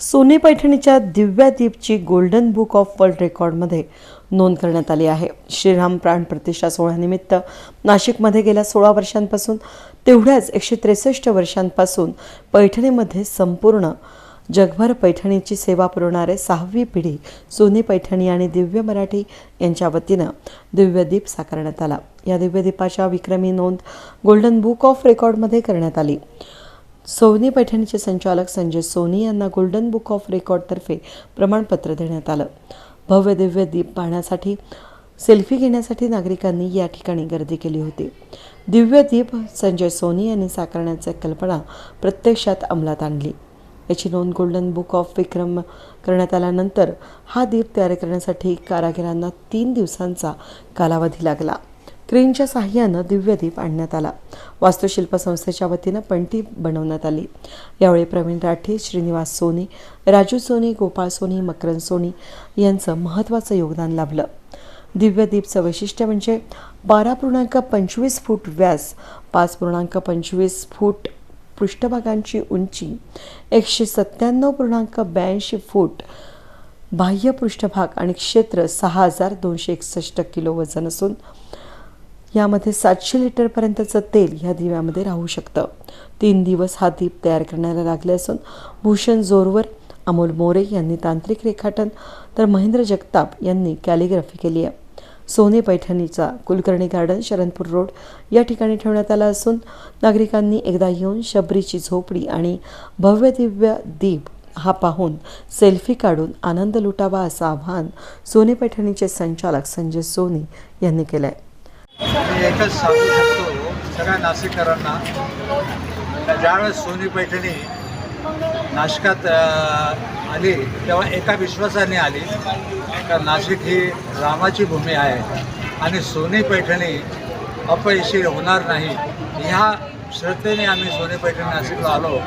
Sony पैठणीच्या दिव्या दीपची गोल्डन बुक ऑफ वर्ल्ड रेकॉर्डमध्ये नोंद करण्यात आली आहे. श्रीराम प्राण प्रतिष्ठा सोहळ्यानिमित्त नाशिकमध्ये गेल्या सोळा वर्षांपासून तेवढ्याच एकशे त्रेसष्ट वर्षांपासून पैठणीमध्ये संपूर्ण जगभर पैठणीची सेवा पुरवणारे सहावी पिढी सोनी पैठणी आणि दिव्य मराठी यांच्या वतीनं दिव्यदीप साकारण्यात आला. या दिव्यदीपाच्या विक्रमी नोंद गोल्डन बुक ऑफ रेकॉर्डमध्ये करण्यात आली. सोनी पैठणीचे संचालक संजय सोनी यांना गोल्डन बुक ऑफ रेकॉर्डतर्फे प्रमाणपत्र देण्यात आलं. भव्य दिव्य दीप पाहण्यासाठी सेल्फी घेण्यासाठी नागरिकांनी या ठिकाणी गर्दी केली होती. दिव्य दीप संजय सोनी यांनी साकारण्याची कल्पना प्रत्यक्षात अंमलात आणली. याची नोंद गोल्डन बुक ऑफ विक्रम करण्यात आल्यानंतर हा दीप तयार करण्यासाठी कारागिरांना तीन दिवसांचा कालावधी लागला. क्रेनच्या साह्यानं दिव्यदीप आणण्यात आला. वास्तुशिल्प संस्थेच्या वतीनं पणती बनवण्यात आली. यावेळी प्रवीण राठी श्रीनिवास सोनी राजू सोनी गोपाळ सोनी मकरन सोनी यांचं महत्त्वाचं योगदान लाभलं. दिव्यदीपचं वैशिष्ट्य म्हणजे बारा पूर्णांक पंचवीस फूट व्यास पाच पूर्णांक पंचवीस फूट पृष्ठभागांची उंची एकशे सत्त्याण्णव पूर्णांक ब्याऐंशी फूट बाह्य पृष्ठभाग आणि क्षेत्र सहा हजार दोनशे एकसष्ट किलो वजन असून यामध्ये सातशे लिटरपर्यंतचं तेल ह्या दिव्यामध्ये राहू शकतं. तीन दिवस हा दीप तयार करण्याला लागले असून भूषण जोरवर अमोल मोरे यांनी तांत्रिक रेखाटन तर महेंद्र जगताप यांनी कॅलिग्राफी केली आहे. सोने पैठणीचा कुलकर्णी गार्डन शरणपूर रोड या ठिकाणी ठेवण्यात आला असून नागरिकांनी एकदा येऊन शबरीची झोपडी आणि भव्य दिव्य दीप हा पाहून सेल्फी काढून आनंद लुटावा असं आवाहन सोने पैठणीचे संचालक संजय सोनी यांनी केलं आहे मी एकच सांगू शकतो सगळ्या नाशिककरांना. ज्यावेळेस सोनी पैठणी नाशिकात आली तेव्हा एका विश्वासाने आली का नाशिक ही रामाची भूमी आहे आणि सोनी पैठणी अपयशी होणार नाही. ह्या श्रद्धेने आम्ही सोनी पैठणी नाशिकला आलो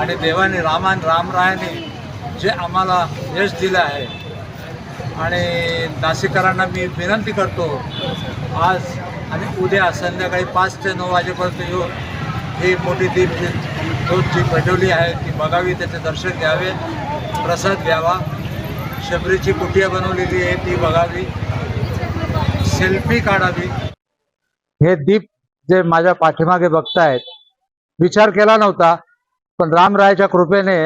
आणि देवाने रामान रामरायाने जे आम्हाला यश दिलं आहे. आणि नाशिककरांना मी विनंती करतो आज आणि उद्या संध्याकाळी पाच ते नऊ वाजेपर्यंत येऊन ही मोठी दीप जी धूप जी पेटवली आहे ती बघावी त्याचे दर्शन घ्यावे प्रसाद घ्यावा. शबरीची कुटिया बनवलेली आहे ती बघावी. सेल्फी काढावी. हे दीप जे माझ्या पाठीमागे बघतायत विचार केला नव्हता पण रामरायाच्या कृपेने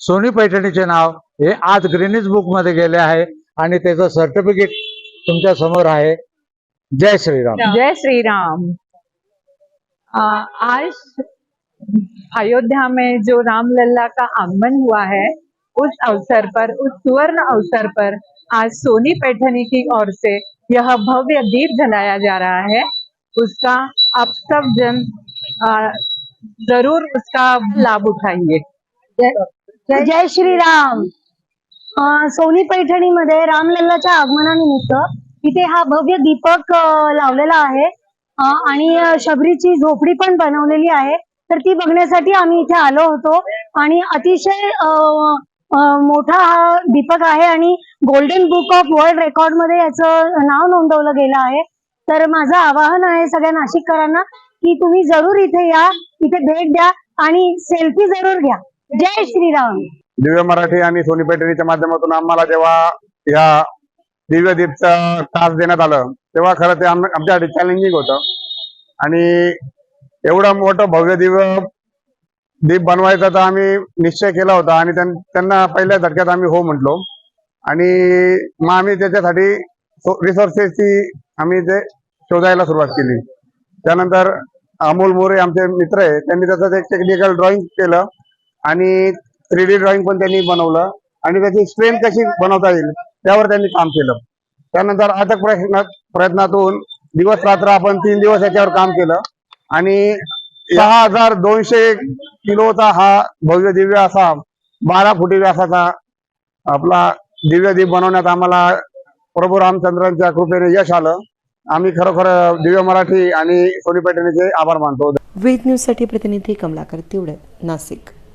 सोनी पैठणीचे नाव हे आज ग्रीनिज बुकमध्ये गेले आहे आणि त्याचं सर्टिफिकेट तुमच्यासमोर आहे. जय श्री राम जय श्री राम आ, आज अयोध्या में जो रामलला का आगमन हुआ है उस अवसर पर उस सुवर्ण अवसर पर आज सोनी पैठनी की ओर से यह भव्य दीप जलाया जा रहा है। उसका आप सब जन आ, ज़रूर उसका लाभ उठाएँगे जय श्रीराम। अं, सोनी पैठणीमध्ये रामलल्लाच्या आगमनानिमित्त इथे हा भव्य दीपक लावलेला आहे. आणि शबरीची झोपडी पण बनवलेली आहे. तर ती बघण्यासाठी आम्ही इथे आलो होतो. आणि अतिशय मोठा हा दीपक आहे आणि गोल्डन बुक ऑफ वर्ल्ड रेकॉर्डमध्ये याचं नाव नोंदवलं गेलं आहे. तर माझं आवाहन आहे सगळ्या नाशिककरांना की तुम्ही जरूर इथे या इथे भेट द्या आणि सेल्फी जरूर घ्या. जय श्रीराम. दिव्य मराठी आणि सोनी पेटरीच्या माध्यमातून आम्हाला जेव्हा या दिव्य दीपचं तास देण्यात आलं. तेव्हा खरं ते आमच्यासाठी चॅलेंजिंग होतं. आणि एवढं मोठं भव्य दिव्य दीप बनवायचा तर आम्ही निश्चय केला होता. आणि त्यांना पहिल्या धडक्यात आम्ही हो म्हटलो. आणि मग आम्ही त्याच्यासाठी रिसोर्सेसची आम्ही ते शोधायला सुरुवात केली. त्यानंतर अमोल मोरे आमचे मित्र आहे त्यांनी त्याचं एक टेक्निकल ड्रॉइंग केलं. आणि थ्री डी ड्रॉइंग पण त्यांनी बनवलं. आणि त्याची स्ट्रेन कशी बनवता येईल? त्यावर त्यांनी काम केलं. त्यानंतर अथक प्रयत्न प्रयत्नातून दिवस रात्र आपण तीन दिवस याच्यावर काम केलं. आणि सहा हजार दोनशे किलोचा हा भव्य दिव्य असा बारा फुटी व्यासाचा आपला दिव्य दीप बनवण्यात आम्हाला प्रभू रामचंद्रांच्या कृपेने यश आलं. आम्ही खरोखर दिव्य मराठी आणि सोनी पैठणीचे आभार मानतो. वेद न्यूजसाठी प्रतिनिधी कमलाकर तिवडे नाशिक.